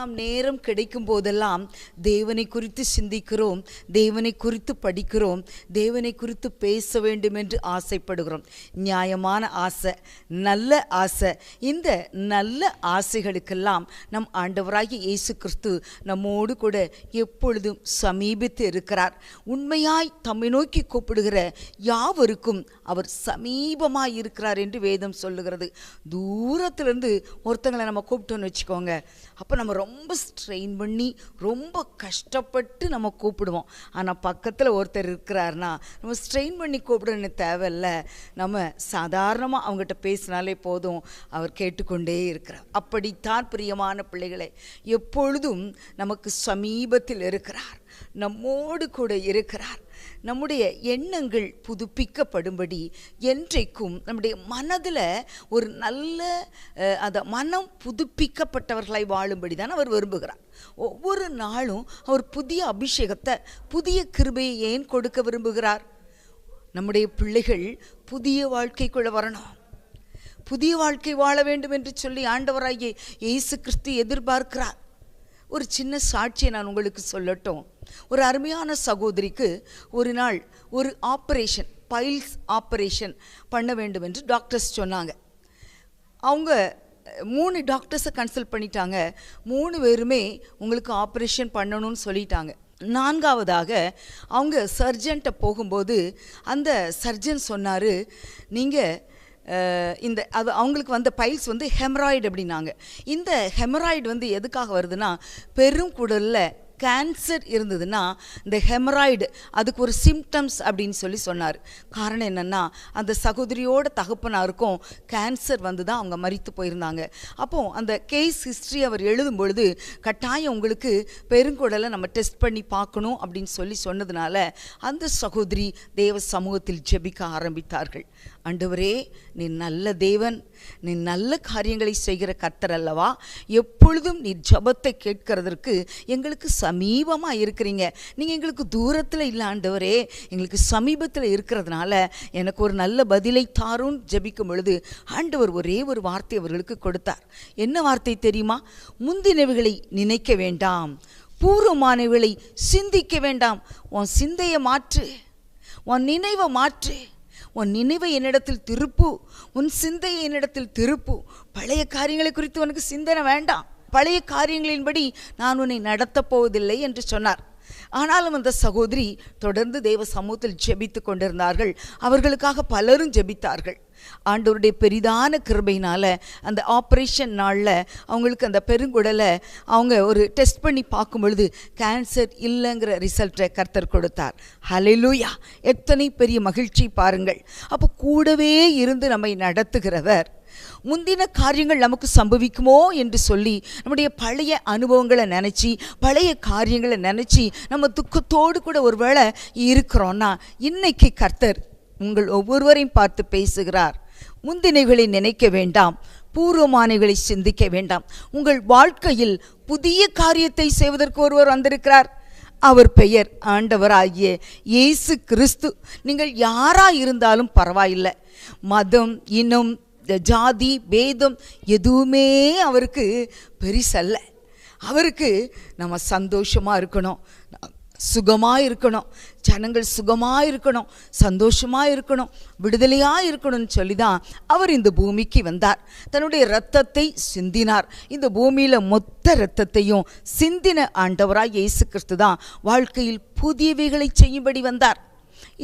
நாம் நேரம் கிடைக்கும் போதெல்லாம் தேவனை குறித்து சிந்திக்கிறோம் தேவனை குறித்து படிக்கிறோம் தேவனை குறித்து பேச வேண்டும் என்று ஆசைப்படுகிறோம். நியாயமான ஆசை நல்ல ஆசை. இந்த நல்ல ஆசைகளுக்கெல்லாம் நம் ஆண்டவராகிய இயேசு கிறிஸ்து நம்மோடு கூட எப்பொழுதும் சமீபித்து இருக்கிறார். உண்மையாய் தம்மை நோக்கி கூப்பிடுகிற யாவருக்கும் அவர் சமீபமாக இருக்கிறார் என்று வேதம் சொல்லுகிறது. தூரத்திலிருந்து ஒருத்தங்களை நம்ம கூப்பிட்டோன்னு வச்சுக்கோங்க. அப்போ நம்ம ரொம்ப ரொம்ப ஸ்ட்ரெயின் பண்ணி ரொம்ப கஷ்டப்பட்டு நம்ம கூப்பிடுவோம். ஆனால் பக்கத்தில் ஒருத்தர் இருக்கிறாருன்னா நம்ம ஸ்ட்ரெயின் பண்ணி கூப்பிடணும்னு தேவையில்ல. நம்ம சாதாரணமாக அவங்ககிட்ட பேசினாலே போதும். அவர் கேட்டுக்கொண்டே இருக்கிறார். அப்படித்தான் பிரியமான பிள்ளைகளை எப்பொழுதும் நமக்கு சமீபத்தில் இருக்கிறார். நம்மோடு கூட இருக்கிறார். நம்முடைய எண்ணங்கள் புதுப்பிக்கப்படும்படி என்றைக்கும் நம்முடைய மனதில் ஒரு நல்ல அந்த மனம் புதுப்பிக்கப்பட்டவர்களாய் வாழும்படி தான் அவர் விரும்புகிறார். ஒவ்வொரு நாளும் அவர் புதிய அபிஷேகத்தை புதிய கிருபையை ஏன் கொடுக்க விரும்புகிறார்? நம்முடைய பிள்ளைகள் புதிய வாழ்க்கைக்குள்ள வரணும். புதிய வாழ்க்கை வாழ வேண்டும் என்று சொல்லி ஆண்டவராகிய இயேசு கிறிஸ்து எதிர்பார்க்கிறார். ஒரு சின்ன சாட்சியை நான் உங்களுக்கு சொல்லட்டும். ஒரு அருமையான சகோதரிக்கு ஒரு நாள் ஒரு ஆப்ரேஷன் பைல்ஸ் ஆப்ரேஷன் பண்ண வேண்டும் என்று டாக்டர்ஸ் சொன்னாங்க. அவங்க மூணு டாக்டர்ஸை கன்சல்ட் பண்ணிட்டாங்க. மூணு பேருமே உங்களுக்கு ஆப்ரேஷன் பண்ணணும்னு சொல்லிட்டாங்க. நான்காவதாக அவங்க சர்ஜன்ட்ட போகும்போது அந்த சர்ஜன் சொன்னார் நீங்கள் இந்த அது அவங்களுக்கு வந்த பைல்ஸ் வந்து ஹெமராய்டு அப்படின்னாங்க. இந்த ஹெமராய்டு வந்து எதுக்காக வருதுன்னா பெருங்குடலில் கேன்சர் இருந்ததுன்னா இந்த ஹெமராய்டு அதுக்கு ஒரு சிம்டம்ஸ் அப்படின்னு சொல்லி சொன்னார். காரணம் என்னென்னா அந்த சகோதரியோட தகப்பனாருக்கும் கேன்சர் வந்து தான் அவங்க மறித்து போயிருந்தாங்க. அப்போது அந்த கேஸ் ஹிஸ்ட்ரி அவர் எழுதும் பொழுது கட்டாயம் உங்களுக்கு பெருங்குடலை நம்ம டெஸ்ட் பண்ணி பார்க்கணும் அப்படின்னு சொல்லி சொன்னதுனால அந்த சகோதரி தேவ சமூகத்தில் ஜெபிக்க ஆரம்பித்தார்கள். ஆண்டவரே நீ நல்ல தேவன் நீ நல்ல காரியங்களை செய்கிற கர்த்தர் அல்லவா? எப்பொழுதும் நீ ஜபத்தை கேட்கறதற்கு எங்களுக்கு சமீபமாக இருக்கிறீங்க. நீங்கள் எங்களுக்கு தூரத்தில் இல்லை ஆண்டவரே எங்களுக்கு சமீபத்தில் இருக்கிறதுனால எனக்கு ஒரு நல்ல பதிலை தாரும் ஜபிக்கும் பொழுது ஆண்டவர் ஒரே ஒரு வார்த்தை அவர்களுக்கு கொடுத்தார். என்ன வார்த்தை தெரியுமா? முந்தினவைகளை நினைக்க வேண்டாம் பூர்வமானவைகளை சிந்திக்க வேண்டாம். உன் சிந்தையை மாற்று உன் நினைவை மாற்று. உன் நினைவை என்னிடத்தில் திருப்பு உன் சிந்தையை என்னிடத்தில் திருப்பு. பழைய காரியங்களை குறித்து உனக்கு சிந்தனை வேண்டாம். பழைய காரியங்களின்படி நான் உன்னை நடத்தப் போவதில்லை என்று சொன்னார். ஆனாலும் அந்த சகோதரி தொடர்ந்து தேவ சமூகத்தில் ஜெபித்து கொண்டிருந்தார்கள். அவர்களுக்காக பலரும் ஜெபித்தார்கள். ஆண்டவருடைய பெரிதான கிருபையினால அந்த ஆப்ரேஷன் நாளில் அவங்களுக்கு அந்த பெருங்குடலை அவங்க ஒரு டெஸ்ட் பண்ணி பார்க்கும் பொழுது கேன்சர் இல்லைங்கிற ரிசல்ட்டை கர்த்தர் கொடுத்தார். ஹலெலூயா எத்தனை பெரிய மகிழ்ச்சி பாருங்கள். அப்போ கூடவே இருந்து நம்மை நடத்துகிறவர் முந்தின காரியங்கள் நமக்கு சம்பவிக்குமோ என்று சொல்லி நம்முடைய பழைய அனுபவங்களை நினச்சி பழைய காரியங்களை நினச்சி நம்ம துக்கத்தோடு கூட ஒருவேளை இருக்கிறோன்னா இன்னைக்கு கர்த்தர் உங்கள் ஒவ்வொருவரையும் பார்த்து பேசுகிறார். முந்தினைகளை நினைக்க வேண்டாம் பூர்வமானைகளை சிந்திக்க வேண்டாம். உங்கள் வாழ்க்கையில் புதிய காரியத்தை செய்வதற்கு ஒருவர் வந்திருக்கிறார். அவர் பெயர் ஆண்டவராகிய இயேசு கிறிஸ்து. நீங்கள் யாராக இருந்தாலும் பரவாயில்லை. மதம் இனம் ஜாதி பேதம் எதுவுமே அவருக்கு பெரிசல்ல. அவருக்கு நம்ம சந்தோஷமாக இருக்கணும். சுகமாக இருக்கணும். ஜனங்கள் சுகமாக இருக்கணும். சந்தோஷமாக இருக்கணும். விடுதலையாக இருக்கணும்னு சொல்லி தான் அவர் இந்த பூமிக்கு வந்தார். தன்னுடைய இரத்தத்தை சிந்தினார். இந்த பூமியில் மொத்த இரத்தத்தையும் சிந்தின ஆண்டவராக இயேசு கிறிஸ்து தான் வாழ்க்கையில் புதியவைகளை செய்யும்படி வந்தார்.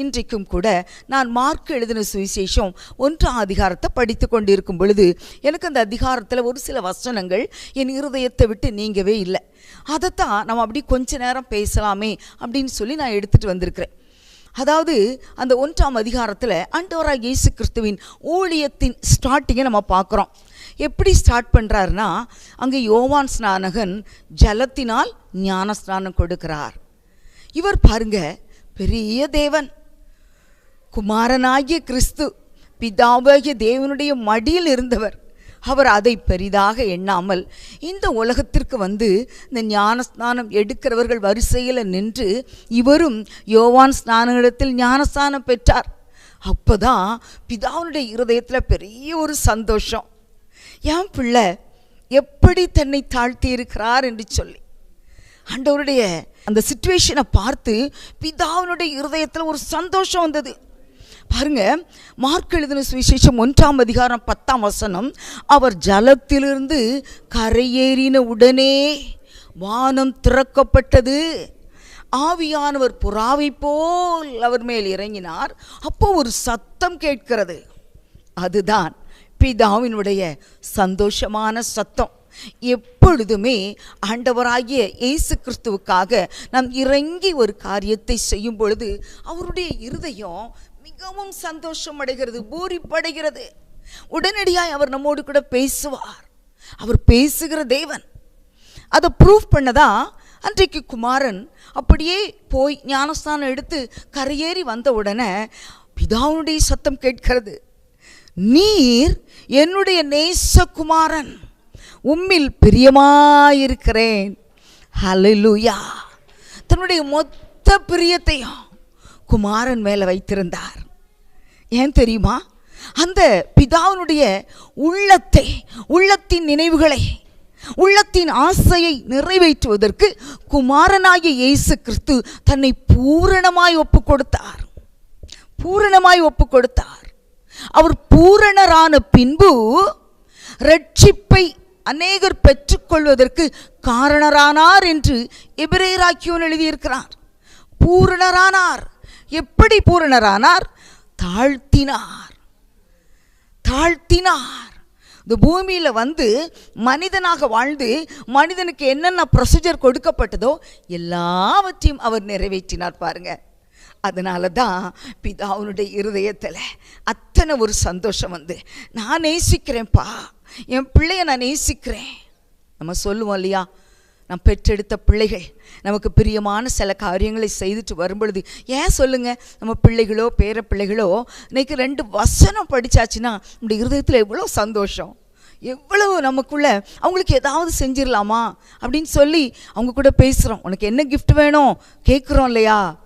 இன்றைக்கும் கூட நான் மார்க் எழுதின சுவிசேஷம் ஒன்றாம் அதிகாரத்தை படித்து கொண்டிருக்கும் பொழுது எனக்கு அந்த அதிகாரத்தில் ஒரு சில வசனங்கள் என் இருதயத்தை விட்டு நீங்கவே இல்லை. அதைத்தான் நம்ம அப்படி கொஞ்ச நேரம் பேசலாமே அப்படின்னு சொல்லி நான் எடுத்துகிட்டு வந்திருக்கிறேன். அதாவது அந்த ஒன்றாம் அதிகாரத்தில் அண்டோரா இயேசு கிறிஸ்துவின் ஊழியத்தின் ஸ்டார்டிங்கை நம்ம பார்க்குறோம். எப்படி ஸ்டார்ட் பண்ணுறாருன்னா அங்கே யோவான் ஸ்நானகன் ஜலத்தினால் ஞான ஸ்நானம் கொடுக்கிறார். இவர் பாருங்க பெரிய தேவன். குமாரனாகிய கிறிஸ்து பிதாவாகிய தேவனுடைய மடியில் இருந்தவர். அவர் அதை பெரிதாக எண்ணாமல் இந்த உலகத்திற்கு வந்து இந்த ஞான ஸ்நானம் எடுக்கிறவர்கள் வரிசையில் நின்று இவரும் யோவான் ஸ்நானங்களிடத்தில் ஞானஸ்நானம் பெற்றார். அப்போதான் பிதாவுடைய இருதயத்தில் பெரிய ஒரு சந்தோஷம். என் பிள்ளை எப்படி தன்னை தாழ்த்தி இருக்கிறார் என்று சொல்லி. ஆண்டவருடைய அந்த சுச்சுவேஷனை பார்த்து பிதாவினுடைய இருதயத்தில் ஒரு சந்தோஷம் வந்தது. பாருங்க மார்க் எழுதின சுவிசேஷம் ஒன்றாம் அதிகாரம் பத்தாம் வசனம். அவர் ஜலத்திலிருந்து கரையேறின உடனே வானம் திறக்கப்பட்டது. ஆவியானவர் புறாவை போல் அவர் மேல் இறங்கினார். அப்போ ஒரு சத்தம் கேட்கிறது. அதுதான் பிதாவினுடைய சந்தோஷமான சத்தம். எப்பொழுதுமே ஆண்டவராகிய இயேசு கிறிஸ்துவுக்காக நாம் இறங்கி ஒரு காரியத்தை செய்யும் பொழுது அவருடைய இருதயம் மிகவும் சந்தோஷம் அடைகிறது பூரிப்படைகிறது. உடனடியாக அவர் நம்மோடு கூட பேசுவார். அவர் பேசுகிற தேவன். அதை ப்ரூவ் பண்ணதா? அன்றைக்கு குமாரன் அப்படியே போய் ஞானஸ்தானம் எடுத்து கரையேறி வந்த உடனே பிதாவுடைய சத்தம் கேட்கிறது. நீர் என்னுடைய நேசகுமாரன். உம்மில் பிரியமாயிருக்கிறேன். ஹலலுயா தன்னுடைய மொத்த பிரியத்தையும் குமாரன் மேலே வைத்திருந்தார். ஏன் தெரியுமா? அந்த பிதாவினுடைய உள்ளத்தை உள்ளத்தின் நினைவுகளை உள்ளத்தின் ஆசையை நிறைவேற்றுவதற்கு குமாரனாகிய இயேசு கிறிஸ்து தன்னை பூரணமாய் ஒப்பு கொடுத்தார் பூரணமாய் ஒப்பு கொடுத்தார் அவர் பூரணரான பின்பு ரட்சிப்பை அநேகர் பெற்றுக்கொள்வதற்கு காரணரானார் என்று எபிரேராக்கியோன் எழுதியிருக்கிறார். பூரணரானார். எப்படி பூரணரானார்? தாழ்த்தினார். தாழ்த்தினார். இந்த பூமியில் வந்து மனிதனாக வாழ்ந்து மனிதனுக்கு என்னென்ன ப்ரொசீஜர் கொடுக்கப்பட்டதோ எல்லாவற்றையும் அவர் நிறைவேற்றினார் பாருங்க. அதனால தான் பிதாவுனுடைய இருதயத்தில் அத்தனை ஒரு சந்தோஷம் வந்து நான் நேசிக்கிறேன்ப்பா. என் பிள்ளைய நான் நேசிக்கிறேன். நம்ம சொல்லுவோம் இல்லையா? நான் பெற்றெடுத்த பிள்ளைகள் நமக்கு பிரியமான சில காரியங்களை செய்துட்டு வரும்பொழுது ஏன் சொல்லுங்க? நம்ம பிள்ளைகளோ பேர பிள்ளைகளோ இன்னைக்கு ரெண்டு வசனம் படித்தாச்சுன்னா நம்முடைய இருதயத்தில் எவ்வளோ சந்தோஷம். எவ்வளவு நமக்குள்ள அவங்களுக்கு ஏதாவது செஞ்சிடலாமா அப்படின்னு சொல்லி அவங்க கூட பேசுகிறோம் உனக்கு என்ன கிஃப்ட் வேணும்? கேட்குறோம் இல்லையா?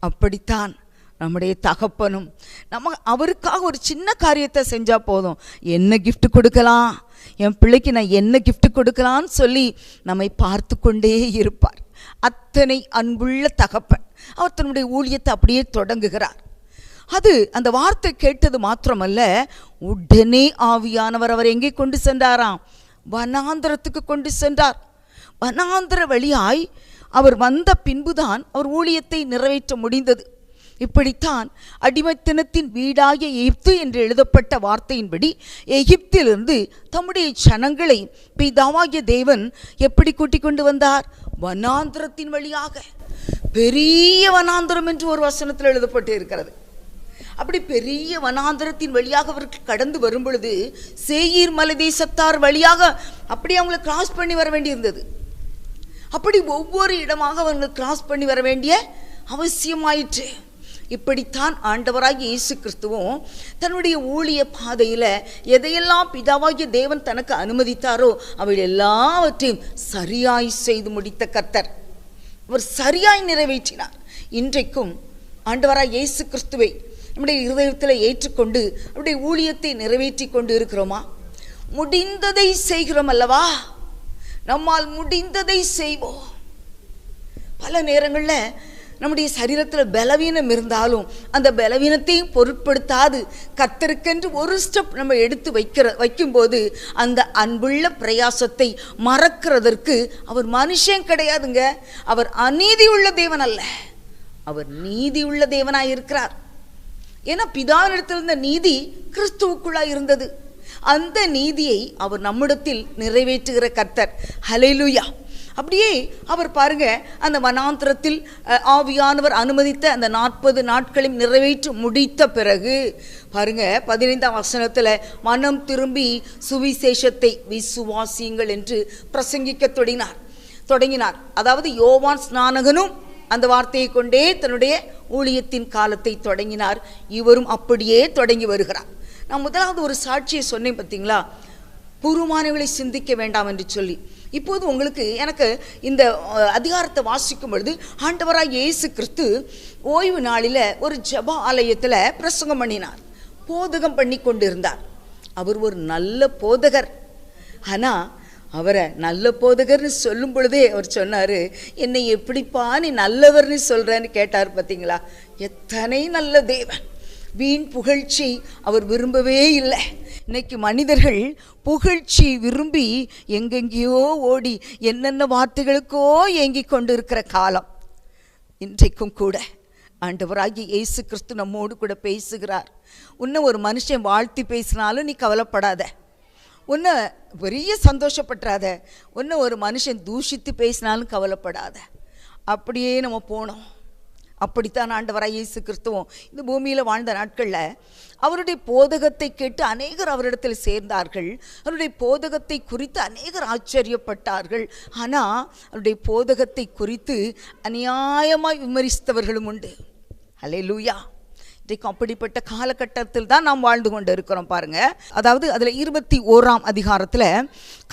அப்படித்தான். நம்முடைய தகப்பனும் நம்ம அவருக்காக ஒரு சின்ன காரியத்தை செஞ்சால் போதும். என்ன கிஃப்ட் கொடுக்கலாம்? என் பிள்ளைக்கு நான் என்ன கிஃப்ட் கொடுக்கலான்னு சொல்லி நம்மை பார்த்து கொண்டே இருப்பார். அத்தனை அன்புள்ள தகப்பன். அவர் தன்னுடைய ஊழியத்தை அப்படியே தொடங்குகிறார். அது அந்த வார்த்தை கேட்டது மாத்திரமல்ல உடனே ஆவியானவர் அவர் எங்கே கொண்டு சென்றாராம்? வனாந்திரத்துக்கு கொண்டு சென்றார். வனாந்திர வழியாய் அவர் வந்த பின்புதான் அவர் ஊழியத்தை நிறைவேற்ற முடிந்தது. இப்படித்தான் அடிமைத்தனத்தின் வீடாகிய எகிப்து என்று எழுதப்பட்ட வார்த்தையின்படி எகிப்திலிருந்து தம்முடைய ஜனங்களை பிதாவாகிய தேவன் எப்படி கூட்டிக் கொண்டு வந்தார்? வனாந்திரத்தின் வழியாக. பெரிய வனாந்திரம் என்று ஒரு வசனத்தில் எழுதப்பட்டு இருக்கிறது. அப்படி பெரிய வனாந்திரத்தின் வழியாக அவர்கள் கடந்து வரும் பொழுது சேயீர் மலை தேசத்தார் வழியாக அப்படி அவங்களை கிராஸ் பண்ணி வர வேண்டியிருந்தது. அப்படி ஒவ்வொரு இடமாக அவங்க கிராஸ் பண்ணி வர வேண்டிய அவசியமாயிற்று. இப்படித்தான் ஆண்டவராகிய இயேசு கிறிஸ்துவும் தன்னுடைய ஊழிய பாதையில் எதையெல்லாம் பிதாவாகிய தேவன் தனக்கு அனுமதித்தாரோ அவள் எல்லாவற்றையும் சரியாய் செய்து முடித்த கர்த்தர். அவர் சரியாய் நிறைவேற்றினார். இன்றைக்கும் ஆண்டவராக இயேசு கிறிஸ்துவை நம்முடைய இருதயத்தில் ஏற்றுக்கொண்டு நம்முடைய ஊழியத்தை நிறைவேற்றி கொண்டு இருக்கிறோமா? முடிந்ததை செய்கிறோம் அல்லவா? நம்மால் முடிந்ததை செய்வோம். பல நேரங்களில் நம்முடைய சரீரத்தில் பலவீனம் இருந்தாலும் அந்த பலவீனத்தையும் பொருட்படுத்தாது. கத்தருக்கென்று ஒரு ஸ்டெப் நம்ம எடுத்து வைக்கிற வைக்கும்போது அந்த அன்புள்ள பிரயாசத்தை மறக்கிறதற்கு அவர் மனுஷன் கிடையாதுங்க. அவர் அநீதி உள்ள தேவன் அல்ல. அவர் நீதி உள்ள தேவனாக இருக்கிறார். ஏன்னா பிதாவினிடத்திலிருந்த நீதி கிறிஸ்துவுக்குள்ளாக இருந்தது. அந்த நீதியை அவர் நம்மிடத்தில் நிறைவேற்றுகிற கர்த்தர். ஹலேலுயா அப்படியே அவர் பாருங்க அந்த வனாந்திரத்தில் அஹ், ஆவியானவர் அனுமதித்த அந்த நாற்பது நாட்களையும் நிறைவேற்றி முடித்த பிறகு பாருங்க பதினைந்தாம் வசனத்தில் மனம் திரும்பி சுவிசேஷத்தை விசுவாசியுங்கள் என்று பிரசங்கிக்க தொடங்கினார். தொடங்கினார். அதாவது யோவான் ஸ்நானகனும் அந்த வார்த்தையை கொண்டே தன்னுடைய ஊழியத்தின் காலத்தை தொடங்கினார். இவரும் அப்படியே தொடங்கி வருகிறார். நான் முதலாவது ஒரு சாட்சியை சொன்னேன் பார்த்தீங்களா பூர்வமானவர்களை சிந்திக்க வேண்டாம் என்று சொல்லி. இப்போது உங்களுக்கு எனக்கு இந்த அதிகாரத்தை வாசிக்கும் பொழுது ஆண்டவராக இயேசு கிறிஸ்து ஓய்வு நாளில் ஒரு ஜப ஆலயத்தில் பிரசங்கம் பண்ணினார். போதகம் பண்ணி கொண்டிருந்தார். அவர் ஒரு நல்ல போதகர். ஆனால் அவரை நல்ல போதகர்னு சொல்லும் பொழுதே அவர் சொன்னார் என்னை எப்படிப்பா நீ நல்லவர்னு சொல்கிறேன்னு கேட்டார் பார்த்தீங்களா எத்தனை நல்ல தேவன். வீண் புகழ்ச்சி அவர் விரும்பவே இல்லை. இன்னைக்கு மனிதர்கள் புகழ்ச்சி விரும்பி எங்கெங்கேயோ ஓடி என்னென்ன வார்த்தைகளுக்கோ ஏங்கி கொண்டு இருக்கிற காலம். இன்றைக்கும் கூட ஆண்டவராகி இயேசு கிறிஸ்து நம்மோடு கூட பேசுகிறார். உன்னை ஒரு மனுஷன் வாழ்த்தி பேசினாலும் நீ கவலைப்படாத. உன்னை பெரிய சந்தோஷப்பட்டுறாத. உன்னை ஒரு மனுஷன் தூஷித்து பேசினாலும் கவலைப்படாத. அப்படியே நம்ம போனோம். அப்படித்தான் ஆண்டவராய் இயேசு கிறிஸ்துவும் இந்த பூமியில் வாழ்ந்த நாட்களில் அவருடைய போதகத்தை கேட்டு அநேகர் அவரிடத்தில் சேர்ந்தார்கள். அவருடைய போதகத்தை குறித்து அநேகர் ஆச்சரியப்பட்டார்கள். ஆனால் அவருடைய போதகத்தை குறித்து அநியாயமாய் விமரிசித்தவர்களும் உண்டு. ஹலே லூயா இன்றைக்கு அப்படிப்பட்ட காலகட்டத்தில் தான் நாம் வாழ்ந்து கொண்டு இருக்கிறோம் பாருங்க. அதாவது அதில் இருபத்தி ஓராம் அதிகாரத்தில்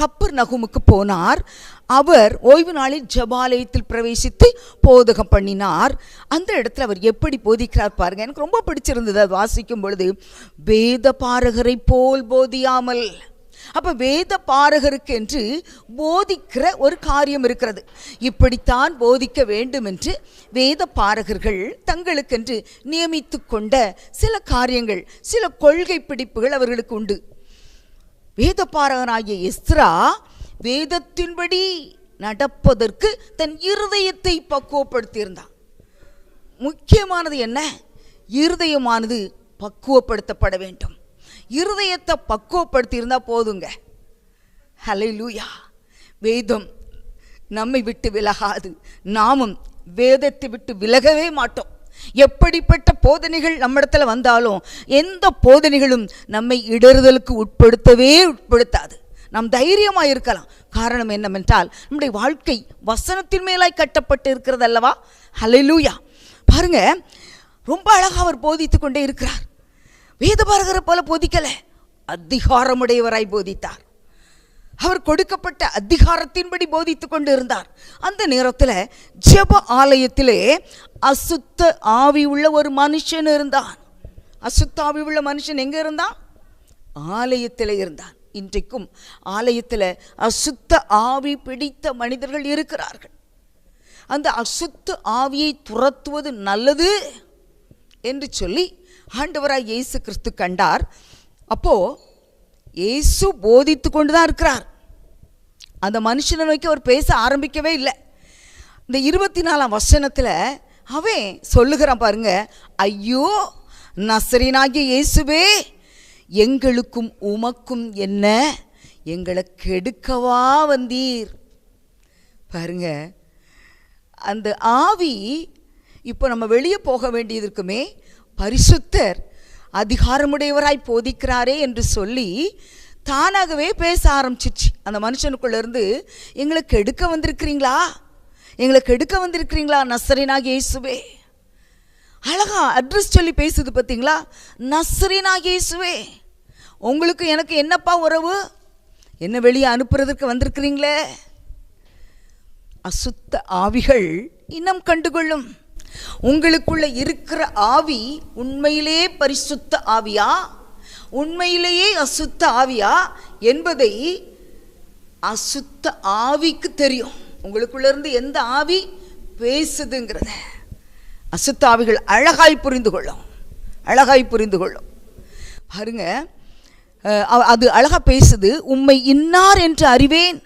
கப்பர் நகுமுக்கு போனார். அவர் ஓய்வு நாளில் ஜபாலயத்தில் பிரவேசித்து போதகம் பண்ணினார். அந்த இடத்துல அவர் எப்படி போதிக்கிறார் பாருங்க. எனக்கு ரொம்ப பிடிச்சிருந்தது அது வாசிக்கும் பொழுது வேத பாரகரை போல் போதியாமல். அப்ப வேத பாரகருக்கு என்று போதிக்கிற ஒரு காரியம் இருக்கிறது. இப்படித்தான் போதிக்க வேண்டும் என்று வேத பாரகர்கள் தங்களுக்கென்று நியமித்து கொண்ட சில காரியங்கள் சில கொள்கை பிடிப்புகள் அவர்களுக்கு உண்டு. வேத பாரகனாகிய எஸ்ரா வேதத்தின்படி நடப்பதற்கு தன் இருதயத்தை பக்குவப்படுத்தியிருந்தான். முக்கியமானது என்ன? இருதயமானது பக்குவப்படுத்தப்பட வேண்டும். இருதயத்தை பக்குவப்படுத்தியிருந்தால் போதுங்க. ஹலை லூயா வேதம் நம்மை விட்டு விலகாது. நாமும் வேதத்தை விட்டு விலகவே மாட்டோம். எப்படிப்பட்ட போதனைகள் நம்மிடத்தில் வந்தாலும் எந்த போதனைகளும் நம்மை இடறுதலுக்கு உட்படுத்தவே உட்படுத்தாது. நாம் தைரியமாக இருக்கலாம். காரணம் என்னவென்றால் நம்முடைய வாழ்க்கை வசனத்தின் மேலாய் கட்டப்பட்டு இருக்கிறது அல்லவா? ஹலெலூயா பாருங்க ரொம்ப அழகாக அவர் போதித்து கொண்டே இருக்கிறார். வேதபாரகரை போல போதிக்கலை. அதிகாரமுடையவராய் போதித்தார். அவர் கொடுக்கப்பட்ட அதிகாரத்தின்படி போதித்து கொண்டு இருந்தார். அந்த நேரத்தில் ஜெப ஆலயத்திலே அசுத்த ஆவி உள்ள ஒரு மனுஷன் இருந்தான். அசுத்த ஆவி உள்ள மனுஷன் எங்கே இருந்தான்? ஆலயத்தில் இருந்தான். இன்றைக்கும் ஆலயத்தில் அசுத்த ஆவி பிடித்த மனிதர்கள் இருக்கிறார்கள். அந்த அசுத்த ஆவியை துரத்துவது நல்லது என்று சொல்லி ஆண்டவராய் இயேசு கிறிஸ்து கண்டார். அப்போ இயேசு போதித்து கொண்டு தான் இருக்கிறார். அந்த மனுஷனை நோக்கி அவர் பேச ஆரம்பிக்கவே இல்லை. இந்த இருபத்தி நாலாம் வசனத்தில் அவன் சொல்லுகிறான் பாருங்க ஐயோ நசரினாகிய இயேசுவே எங்களுக்கும் உமக்கும் என்ன? எங்களை கெடுக்கவா வந்தீர். பாருங்க அந்த ஆவி இப்போ நம்ம வெளியே போக வேண்டியதற்குமே பரிசுத்தர் அதிகாரமுடையவராய் போதிக்கிறாரே என்று சொல்லி தானாகவே பேச ஆரம்பிச்சிச்சு. அந்த மனுஷனுக்குள்ளேருந்து எங்களை எங்களுக்கு எடுக்க வந்திருக்கிறீங்களா? எங்களுக்கு எடுக்க வந்திருக்கிறீங்களா நசரினாக இயேசுவே? அழகா அட்ரஸ் சொல்லி பேசுது பார்த்தீங்களா நஸ்ரீனா இயேசுவே உங்களுக்கு எனக்கு என்னப்பா உறவு? என்ன வெளியே அனுப்புறதுக்கு வந்திருக்கிறீங்களே? அசுத்த ஆவிகள் இனம் கண்டுகொள்ளும். உங்களுக்குள்ள இருக்கிற ஆவி உண்மையிலே பரிசுத்த ஆவியா? உண்மையிலேயே அசுத்த ஆவியா? என்பதை அசுத்த ஆவிக்கு தெரியும். உங்களுக்குள்ள இருந்து எந்த ஆவி பேசுதுங்கிறத. அசுத்தாவிகள் அழகாய் புரிந்து கொள்ளும். அழகாய் புரிந்து கொள்ளும். பாருங்க அது அழகாக பேசுது உம்மை இன்னார் என்று அறிவேன்.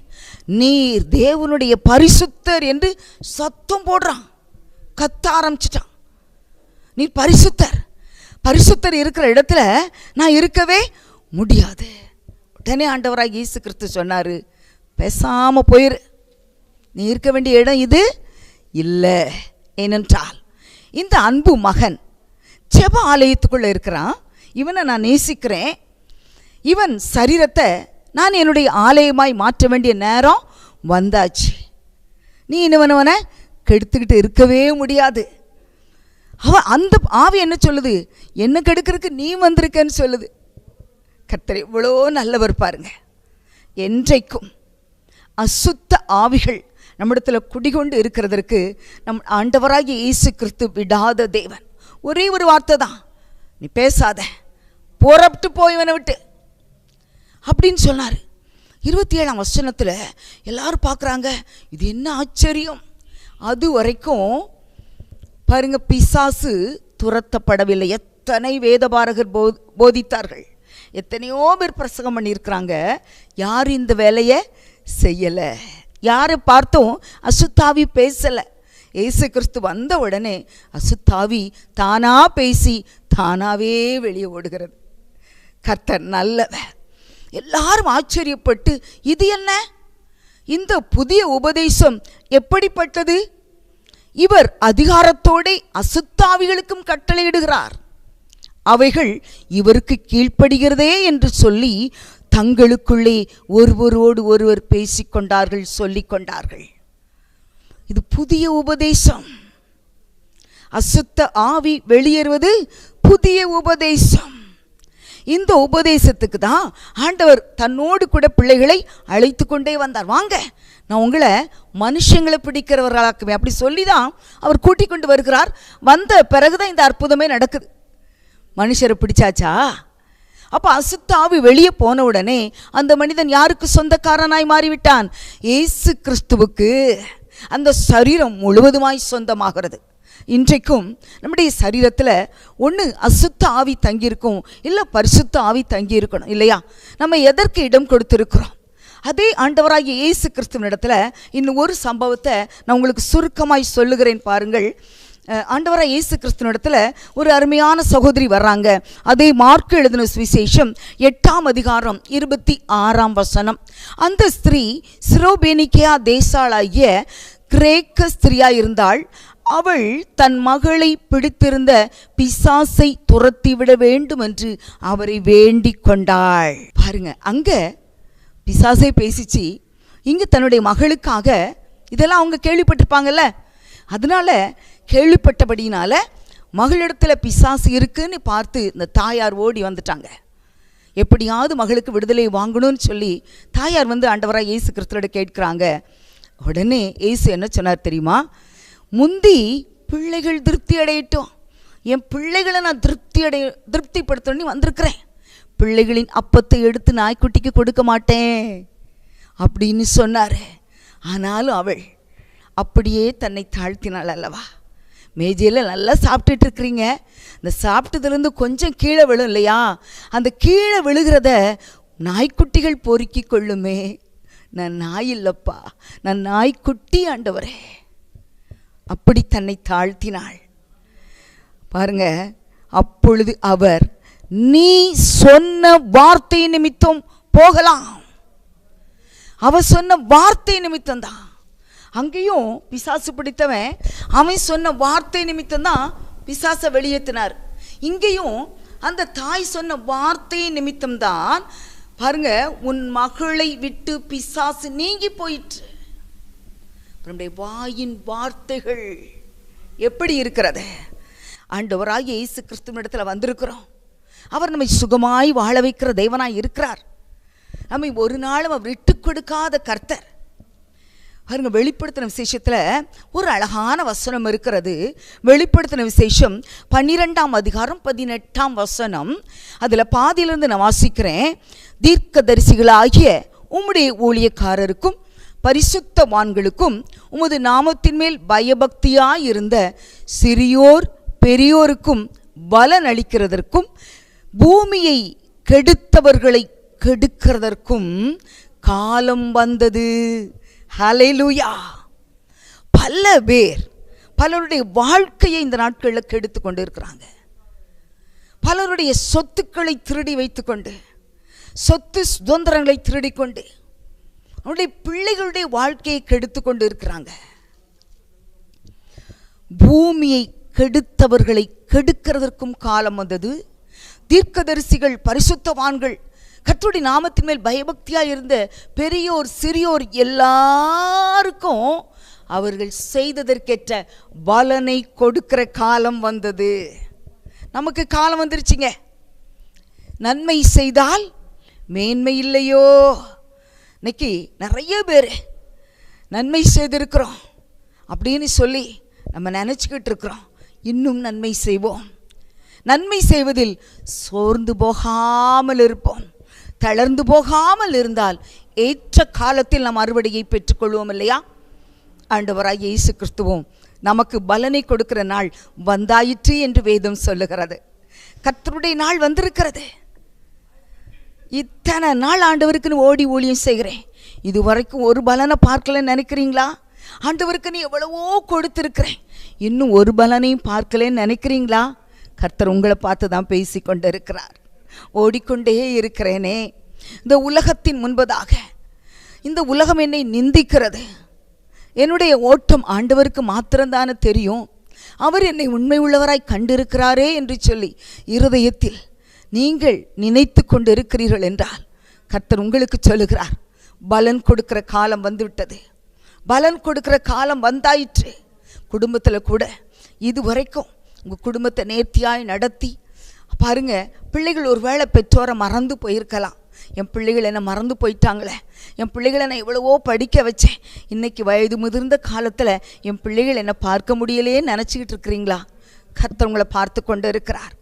நீர் தேவனுடைய பரிசுத்தர் என்று சத்தம் போடுறான். கத்த ஆரம்பிச்சிட்டான். நீ பரிசுத்தர். பரிசுத்தர் இருக்கிற இடத்துல நான் இருக்கவே முடியாது. உடனே ஆண்டவராக இயேசு கிறிஸ்து சொன்னார் பேசாமல் போயிரு. நீ இருக்க வேண்டிய இடம் இது இல்லை. ஏனென்றால் இந்த அன்பு மகன். செப ஆலயத்துக்குள்ளே இருக்கிறான். இவனை நான் நேசிக்கிறேன். இவன் சரீரத்தை நான் என்னுடைய ஆலயமாய் மாற்ற வேண்டிய நேரம் வந்தாச்சு. நீ இன்னவனவனை கெடுத்துக்கிட்டு இருக்கவே முடியாது. அவன் அந்த ஆவி என்ன சொல்லுது? என்ன கெடுக்கிறதுக்கு நீ வந்திருக்கன்னு சொல்லுது. கர்த்தர் இவ்வளோ நல்லவர் பாருங்க. என்றைக்கும் அசுத்த ஆவிகள் நம்மிடத்தில் குடிகொண்டு இருக்கிறதற்கு நம் ஆண்டவராகிய இயேசு கிறிஸ்து விடாத தேவன். ஒரே ஒரு வார்த்தை தான். நீ பேசாத. புறப்பட்டு போய்வனை விட்டு. அப்படின்னு சொன்னார். இருபத்தி ஏழாம் வசனத்தில் எல்லாரும் பார்க்குறாங்க இது என்ன ஆச்சரியம்? அது வரைக்கும் பாருங்க பிசாசு துரத்தப்படவில்லை. எத்தனை வேதபாரகர் போ போதித்தார்கள். எத்தனையோ பேர் பிரசங்கம் பண்ணியிருக்கிறாங்க. யார் இந்த வேலையை செய்யலை. யாரை பார்த்தும் அசுத்தாவி பேசலை. ஏசு கிறிஸ்து வந்த உடனே அசுத்தாவி தானா பேசி தானாகவே வெளியே ஓடுகிறது. கர்த்தர் நல்லவ எல்லாரும் ஆச்சரியப்பட்டு இது என்ன? இந்த புதிய உபதேசம் எப்படிப்பட்டது? இவர் அதிகாரத்தோடே அசுத்தாவிகளுக்கும் கட்டளையிடுகிறார். அவைகள் இவருக்கு கீழ்ப்படுகிறதே என்று சொல்லி தங்களுக்குள்ளே ஒருவரோடு ஒருவர் பேசிக்கொண்டார்கள் சொல்லிக்கொண்டார்கள். இது புதிய உபதேசம். அசுத்த ஆவி வெளியேறுவது புதிய உபதேசம். இந்த உபதேசத்துக்கு தான் ஆண்டவர் தன்னோடு கூட பிள்ளைகளை அழைத்து கொண்டே வந்தார். வாங்க நான் உங்களை மனுஷங்களை பிடிக்கிறவர்களாக்குவேன். அப்படி சொல்லி தான் அவர் கூட்டிக் கொண்டு வருகிறார். வந்த பிறகுதான் இந்த அற்புதமே நடக்குது. மனுஷரை பிடிச்சாச்சா? அப்போ அசுத்த ஆவி வெளியே போன உடனே அந்த மனிதன் யாருக்கு சொந்தக்காரனாய் மாறிவிட்டான்? இயேசு கிறிஸ்துவுக்கு. அந்த சரீரம் முழுவதுமாய் சொந்தமாகிறது. இன்றைக்கும் நம்முடைய சரீரத்தில் ஒன்று அசுத்த ஆவி தங்கியிருக்கும் இல்லை பரிசுத்த ஆவி தங்கி இருக்கணும் இல்லையா? நம்ம எதற்கு இடம் கொடுத்துருக்குறோம்? அதே ஆண்டவராகிய இயேசு கிறிஸ்துவனிடத்தில் இன்னும் ஒரு சம்பவத்தை நான் உங்களுக்கு சுருக்கமாய் சொல்லுகிறேன் பாருங்கள். ஆண்டவராக இயேசு கிறிஸ்துவனிடத்தில் ஒரு அருமையான சகோதரி வர்றாங்க. அதே மார்க் எழுதின சுவிசேஷம் எட்டாம் அதிகாரம் இருபத்தி ஆறாம் வசனம். அந்த ஸ்திரீ சிரோபேனிக்கியா தேசாளாகிய கிரேக்க ஸ்திரியாய் இருந்தாள். அவள் தன் மகளை பிடித்திருந்த பிசாசை துரத்திவிட வேண்டும் என்று அவரை வேண்டிக் கொண்டாள். பாருங்க அங்க பிசாசே பேசிச்சு இங்க தன்னுடைய மகளுக்காக இதெல்லாம் அவங்க கேள்விப்பட்டிருப்பாங்கல்ல. அதனால கேள்விப்பட்டபடியினால மகளிடத்தில் பிசாசு இருக்குன்னு பார்த்து இந்த தாயார் ஓடி வந்துட்டாங்க. எப்படியாவது மகளுக்கு விடுதலை வாங்கணும்னு சொல்லி தாயார் வந்து ஆண்டவராக இயேசு கிறிஸ்தலோட கேட்குறாங்க. உடனே இயேசு என்ன சொன்னார் தெரியுமா? முந்தி பிள்ளைகள் திருப்தி அடையட்டும். என் பிள்ளைகளை நான் திருப்தி அடைய திருப்திப்படுத்தணும்னு வந்திருக்கிறேன். பிள்ளைகளின் அப்பத்தை எடுத்து நாய்க்குட்டிக்கு கொடுக்க மாட்டேன் அப்படின்னு சொன்னார். ஆனாலும் அவள் அப்படியே தன்னை தாழ்த்தினாள் அல்லவா? மேஜையில் நல்லா சாப்பிட்டுட்டு இருக்கிறீங்க. இந்த சாப்பிட்டதுலேருந்து கொஞ்சம் கீழே விழும் இல்லையா? அந்த கீழே விழுகிறத நாய்க்குட்டிகள் பொறுக்கி கொள்ளுமே. நான் நாய் இல்லைப்பா நான் நாய்க்குட்டி ஆண்டவரே. அப்படி தன்னை தாழ்த்தினாள். பாருங்க அப்பொழுது அவர் நீ சொன்ன வார்த்தை நிமித்தம் போகலாம். அவ சொன்ன வார்த்தை நிமித்தம் தான் அங்கேயும் பிசாசு பிடித்தவன் அவன் சொன்ன வார்த்தை நிமித்தம் தான் பிசாசை வெளியேற்றினார் இங்கேயும் அந்த தாய் சொன்ன வார்த்தை நிமித்தம் தான் பாருங்க உன் மகளை விட்டு பிசாசு நீங்கி போயிற்று. நம்முடைய வாயின் வார்த்தைகள் எப்படி இருக்கிறது? ஆண்டவராக இயேசு கிறிஸ்துவனிடத்தில் வந்திருக்கிறோம். அவர் நம்மை சுகமாய் வாழ வைக்கிற தெய்வனாய் இருக்கிறார். நம்மை ஒரு நாளும் அவர் விட்டு கொடுக்காத கர்த்தர். பாருங்க வெளிப்படுத்தின விசேஷத்தில் ஒரு அழகான வசனம் இருக்கிறது. வெளிப்படுத்தின விசேஷம் பன்னிரெண்டாம் அதிகாரம் பதினெட்டாம் வசனம். அதில் பாதியிலிருந்து நான் வாசிக்கிறேன். தீர்க்கதரிசிகளாகிய உம்முடைய ஊழியக்காரருக்கும் பரிசுத்தவான்களுக்கும் உமது நாமத்தின் மேல் பயபக்தியாயிருந்த சிறியோர் பெரியோருக்கும் பலன் அளிக்கிறதற்கும் பூமியை கெடுத்தவர்களை கெடுக்கிறதற்கும் காலம் வந்தது. ஹலைலூயா பல பேர் பலருடைய வாழ்க்கையை இந்த நாட்களில் கெடுத்து கொண்டு இருக்கிறாங்க பலருடைய சொத்துக்களை திருடி வைத்துக்கொண்டு சொத்து சுதந்திரங்களை திருடிக்கொண்டு அவருடைய பிள்ளைகளுடைய வாழ்க்கையை கெடுத்து கொண்டு இருக்கிறாங்க பூமியை கெடுத்தவர்களை கெடுக்கிறதற்கும் காலம் வந்தது. தீர்க்கதரிசிகள் பரிசுத்தவான்கள் கர்த்தருடைய நாமத்தின் மேல் பயபக்தியாக இருந்த பெரியோர் சிறியோர் எல்லாருக்கும் அவர்கள் செய்ததற்கேற்ற பலனை கொடுக்கிற காலம் வந்தது. நமக்கு காலம் வந்துருச்சுங்க. நன்மை செய்தால் மேன்மை இல்லையோ? இன்னைக்கு நிறைய பேர் நன்மை செய்திருக்கிறோம் அப்படின்னு சொல்லி நம்ம நினச்சிக்கிட்டு இருக்கிறோம். இன்னும் நன்மை செய்வோம். நன்மை செய்வதில் சோர்ந்து போகாமல் இருப்போம். தளர்ந்து போகாமல் இருந்தால் ஏற்ற காலத்தில் நாம் அறுவடையை பெற்றுக்கொள்வோம் இல்லையா? ஆண்டவராய் இயேசு கிறிஸ்துவும் நமக்கு பலனை கொடுக்கிற நாள் வந்தாயிற்று என்று வேதம் சொல்லுகிறது. கர்த்தருடைய நாள் வந்திருக்கிறது. இத்தனை நாள் ஆண்டவருக்குன்னு ஓடி ஊழியம் செய்கிறேன். இது வரைக்கும் ஒரு பலனை பார்க்கலன்னு நினைக்கிறீங்களா? ஆண்டவருக்கு நீ எவ்வளவோ கொடுத்துருக்கிறேன். இன்னும் ஒரு பலனையும் பார்க்கலன்னு நினைக்கிறீங்களா? கர்த்தர் உங்களை பார்த்து தான் பேசி கொண்டு இருக்கிறார் ஓடிக்கொண்டே இருக்கிறேனே. இந்த உலகத்தின் முன்பதாக இந்த உலகம் என்னை நிந்திக்கிறது. என்னுடைய ஓட்டம் ஆண்டவருக்கு மாத்திரம்தானே தெரியும். அவர் என்னை உண்மை உள்ளவராய் கண்டிருக்கிறாரே என்று சொல்லி இருதயத்தில் நீங்கள் நினைத்து கொண்டிருக்கிறீர்கள் என்றால் கர்த்தர் உங்களுக்கு சொல்லுகிறார் பலன் கொடுக்கிற காலம் வந்துவிட்டது. பலன் கொடுக்கிற காலம் வந்தாயிற்று. குடும்பத்தில் கூட இது வரைக்கும் உங்கள் குடும்பத்தை நேர்த்தியாய் நடத்தி பாருங்க பிள்ளைகள் ஒருவேளை பெற்றோரை மறந்து போயிருக்கலாம். என் பிள்ளைகள் என்னை மறந்து போயிட்டாங்களே. என் பிள்ளைகளை நான் எவ்வளவோ படிக்க வச்சேன். இன்னைக்கு வயது முதிர்ந்த காலத்தில் என் பிள்ளைகள் என்னை பார்க்க முடியலையே நினச்சிக்கிட்டு இருக்கிறீங்களா? கர்த்தர் உங்களை பார்த்து கொண்டு இருக்கிறார்.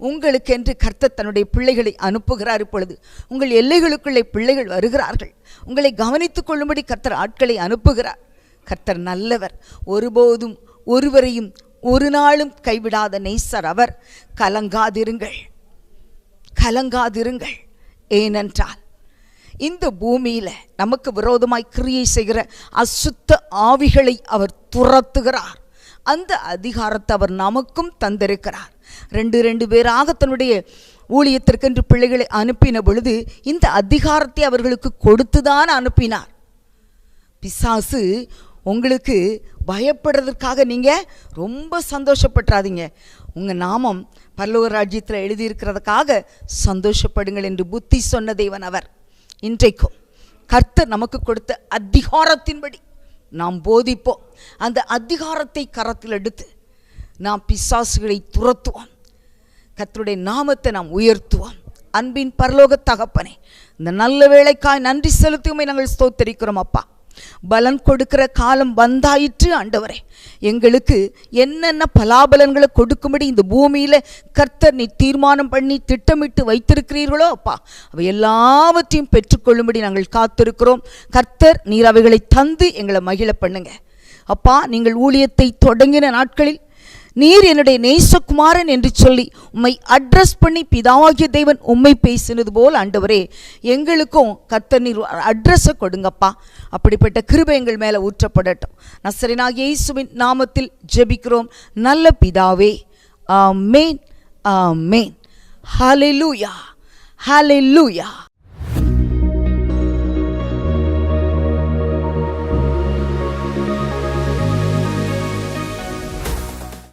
உங்களுக்கென்று கர்த்தர் தன்னுடைய பிள்ளைகளை அனுப்புகிறார் இப்பொழுது. உங்கள் எல்லைகளுக்குள்ளே பிள்ளைகள் வருகிறார்கள். உங்களை கவனித்துக் கொள்ளும்படி கர்த்தர் ஆட்களை அனுப்புகிறார். கர்த்தர் நல்லவர். ஒருபோதும் ஒருவரையும் ஒரு நாளும் கைவிடாத நேசர் அவர் கலங்காதிருங்கள் கலங்காதிருங்கள் ஏனென்றால் இந்த பூமியில் நமக்கு விரோதமாய் கிரியை செய்கிற அசுத்த ஆவிகளை அவர் துரத்துகிறார். அந்த அதிகாரத்தை அவர் நமக்கும் தந்திருக்கிறார். ரெண்டு ரெண்டு பேராக தன்னுடைய ஊழியத்திற்கென்று பிள்ளைகளை அனுப்பின பொழுது இந்த அதிகாரத்தை அவர்களுக்கு கொடுத்துதான் அனுப்பினார். பிசாசு உங்களுக்கு பயப்படுறதுக்காக நீங்கள் ரொம்ப சந்தோஷப்பட்டுறாதீங்க. உங்கள் நாமம் பல்லவ ராஜ்யத்தில் எழுதியிருக்கிறதுக்காக சந்தோஷப்படுங்கள் என்று புத்தி சொன்ன தெய்வன் அவர். இன்றைக்கும் கர்த்தர் நமக்கு கொடுத்த அதிகாரத்தின்படி நாம் போதிப்போம். அந்த அதிகாரத்தை கரத்தில் எடுத்து நாம் பிசாசுகளை துரத்துவோம். கர்த்தருடைய நாமத்தை நாம் உயர்த்துவோம். அன்பின் பரலோக தகப்பனே இந்த நல்ல வேலைக்காய் நன்றி செலுத்தியுமே நாங்கள் ஸ்தோத்தரிக்கிறோம் அப்பா. பலன் கொடுக்கிற காலம் வந்தாயிற்று ஆண்டவரே. எங்களுக்கு என்னென்ன பலாபலன்களை கொடுக்கும்படி இந்த பூமியில் கர்த்தர் நீ தீர்மானம் பண்ணி திட்டமிட்டு வைத்திருக்கிறீர்களோ அப்பா அவை எல்லாவற்றையும் பெற்றுக்கொள்ளும்படி நாங்கள் காத்திருக்கிறோம். கர்த்தர் நீர் அவைகளை தந்து எங்களை மகிழ பண்ணுங்க. அப்பா நீங்கள் ஊழியத்தை தொடங்கின நாட்களில் நீர் என்னுடைய நேசகுமாரன் என்று சொல்லி உம்மை அட்ரஸ் பண்ணி பிதாவாகிய தேவன் உம்மை பேசினது போல் ஆண்டவரே எங்களுக்கும் கத்த நீர் அட்ரஸை கொடுங்கப்பா. அப்படிப்பட்ட கிருபை எங்கள் மேலே ஊற்றப்படட்டும். நசரனாகிய இயேசுவின் நாமத்தில் ஜெபிக்கிறோம். நல்ல பிதாவே ஆமேன் ஆமேன். Hallelujah hallelujah